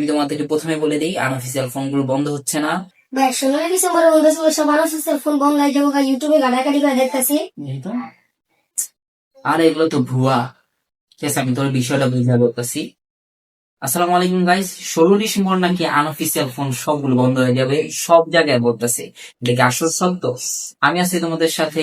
আমি তোমাদেরকে প্রথমে বলে দিই আনঅফিসিয়াল ফোনগুলো বন্ধ হচ্ছে না। ভাই ষোলোই ডিসেম্বর বন্ধ ছিল সব ফোন বন্ধ হয়ে যাব ইউটিউবে ঘাটাঘাটি করে দেখতেছি। আর এগুলো তো ভুয়া। ঠিক আছে আমি তোর বিষয়টা বুঝতে বলতেছি আসসালামু আলাইকুম গাইস ষোলো ডিসেম্বর নাকি আনঅফিসিয়াল ফোন সবগুলো বন্ধ হয়ে যাবে সব জায়গায় বলতেছে। দেখে আসল সত্য আমি আছি তোমাদের সাথে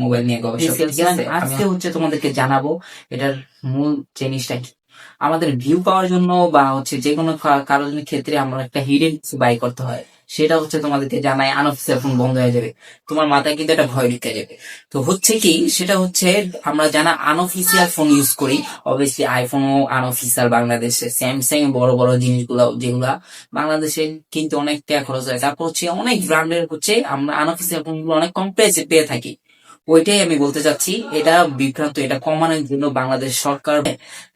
মোবাইল নিয়ে গবেষণা আজকে হচ্ছে তোমাদেরকে জানাব এটার মূল জিনিসটা কি? আমাদের ভিউ পাওয়ার জন্য বা হচ্ছে যে কোনো কারোর ক্ষেত্রে আমরা একটা হিডেন কিছু বাই করতে হয়। সেটা হচ্ছে তোমাদেরকে জানাই আনঅফিসিয়াল ফোন বন্ধ হয়ে যাবে। তোমার মাথায় কিন্তু একটা ভয় ঢুকে যাবে। তো হচ্ছে কি, সেটা হচ্ছে আমরা যারা আনঅফিসিয়াল ফোন ইউজ করি অবভিয়াসলি আইফোনও আনঅফিসিয়াল বাংলাদেশে। স্যামসাং বড় বড় জিনিসগুলো, যেগুলা বাংলাদেশে কিন্তু অনেক টাকা খরচ হয়। তারপর হচ্ছে অনেক ব্র্যান্ডের হচ্ছে আমরা আনঅফিসিয়াল ফোনগুলো অনেক কম প্রাইসে পেয়ে থাকি। ওইটাই আমি বলতে চাচ্ছি, এটা বিভ্রান্ত, এটা কমানোর জন্য বাংলাদেশ সরকার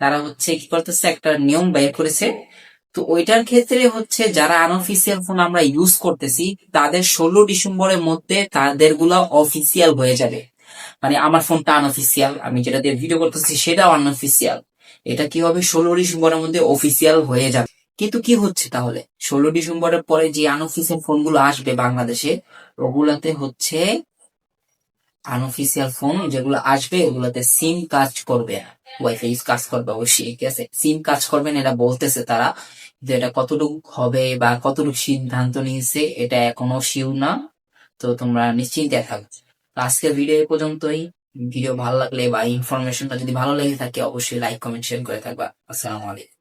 তারা হচ্ছে কি করতেছে, একটা নিয়ম বের করেছে। তো ওইটার ক্ষেত্রে হচ্ছে যারা আনঅফিসিয়াল ফোন আমরা ইউজ করতেছি, তাদের ষোলো ডিসেম্বরের মধ্যে তাদেরগুলা অফিসিয়াল হয়ে যাবে। মানে আমার ফোনটা আনঅফিসিয়াল আমি যেটা দিয়ে ভিডিও করতেছি সেটাও আনঅফিসিয়াল এটা কি হবে? ষোলো ডিসেম্বরের মধ্যে অফিসিয়াল হয়ে যাবে। কিন্তু কি হচ্ছে তাহলে? ষোলো ডিসেম্বরের পরে যে আনঅফিসিয়াল ফোনগুলো আসবে বাংলাদেশে, ওগুলাতে হচ্ছে আনঅফিসিয়াল ফোন যেগুলো আসবে, ওগুলোতে সিম কাজ করবে। না ওয়াইফাই কাজ করবে অবশ্যই, ঠিক আছে? সিম কাজ করবে না, এটা বলতেছে তারা যে এটা কতটুকু হবে বা কতটুকু সিদ্ধান্ত নিয়েছে, এটা এখনও শিউ না। তো তোমরা নিশ্চিন্তে থাকবে তো আজকের ভিডিও পর্যন্তই। ভিডিও ভালো লাগলে বা ইনফরমেশনটা যদি ভালো লেগে থাকে, অবশ্যই লাইক কমেন্ট শেয়ার করে থাকবা। আসসালামু আলাইকুম।